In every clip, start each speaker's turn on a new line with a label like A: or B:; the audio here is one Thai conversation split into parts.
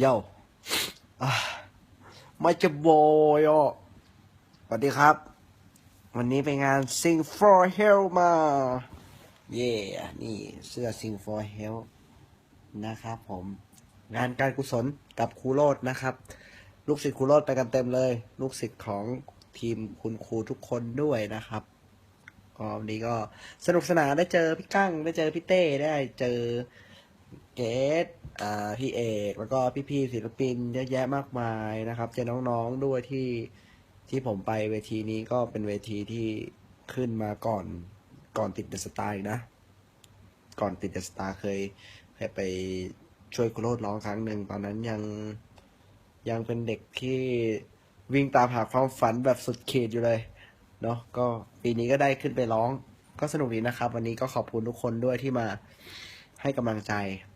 A: โย่ไม่จะโบอยอะสวัสดีครับ วันนี้ไปงาน Sing for Health มา เย่นี่เสื้อ Sing for Health นะครับผม งานการกุศลกับครูโรดนะครับ ลูกศิษย์ครูโรดไปกันเต็มเลย ลูกศิษย์ของทีมคุณครูทุกคนด้วยนะครับก็วันนี้ก็สนุกสนานได้เจอพี่กั้งได้เจอพี่เต้ได้เจอเกตอ่า พี่เอกแล้วก็พี่ๆศิลปินเยอะแยะมากมายนะครับ เจอน้องๆด้วยที่ที่ผมไปเวทีนี้ก็เป็นเวทีที่ขึ้นมาก่อนก่อนติดเดอะสตาร์นะ ก่อนติดเดอะสตาร์เคยเคยไปช่วยคุโรดร้องครั้งหนึ่งตอนนั้นยังยังเป็นเด็กที่วิ่งตามหาความฝันแบบสุดขีดอยู่เลยเนาะก็ปีนี้ก็ได้ขึ้นไปร้องก็สนุกดีนะครับ วันนี้ก็ขอบคุณทุกคนด้วยที่มา ให้กำลังใจ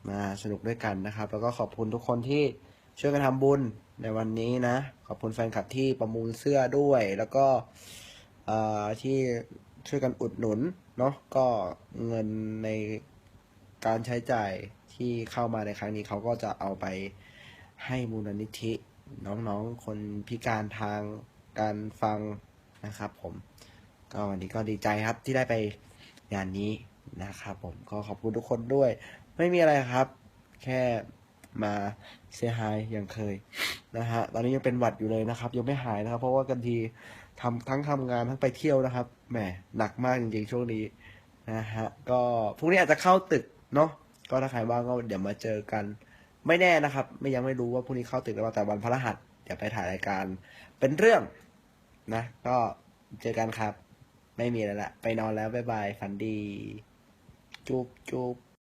A: มาสนุกด้วยกันนะครับ แล้วก็ขอบคุณทุกคนที่ช่วยกันทำบุญในวันนี้นะ ขอบคุณแฟนคลับที่ประมูลเสื้อด้วย แล้วก็ที่ช่วยกันอุดหนุนเนาะก็เงินในการใช้จ่ายที่เข้ามาในครั้งนี้เขาก็จะเอาไปให้มูลนิธิ น้องๆ คนพิการทางการฟังนะครับผม ก็วันนี้ก็ดีใจครับที่ได้ไปงานนี้ นะครับผมก็ขอบคุณทุกคนด้วย ไม่มีอะไรครับ แค่มาเซฮายอย่างเคยนะฮะตอนนี้ยังเป็นหวัดอยู่เลยนะครับยังไม่หายนะครับ เพราะว่ากันทีทำทั้งทำงานทั้งไปเที่ยวนะครับแหมหนักมากจริงๆช่วงนี้นะฮะก็พรุ่งนี้อาจจะเข้าตึกเนาะก็ถ้าใครว่างก็เดี๋ยวมาเจอกัน ไม่แน่นะครับ ไม่ยังไม่รู้ว่าพรุ่งนี้เข้าตึกหรือเปล่าแต่วันพฤหัสเดี๋ยวไปถ่ายรายการ เป็นเรื่องนะ ก็เจอกันครับ ไม่มีแล้วละไปนอนแล้วบ๊ายบายฝันดี จุบจุบ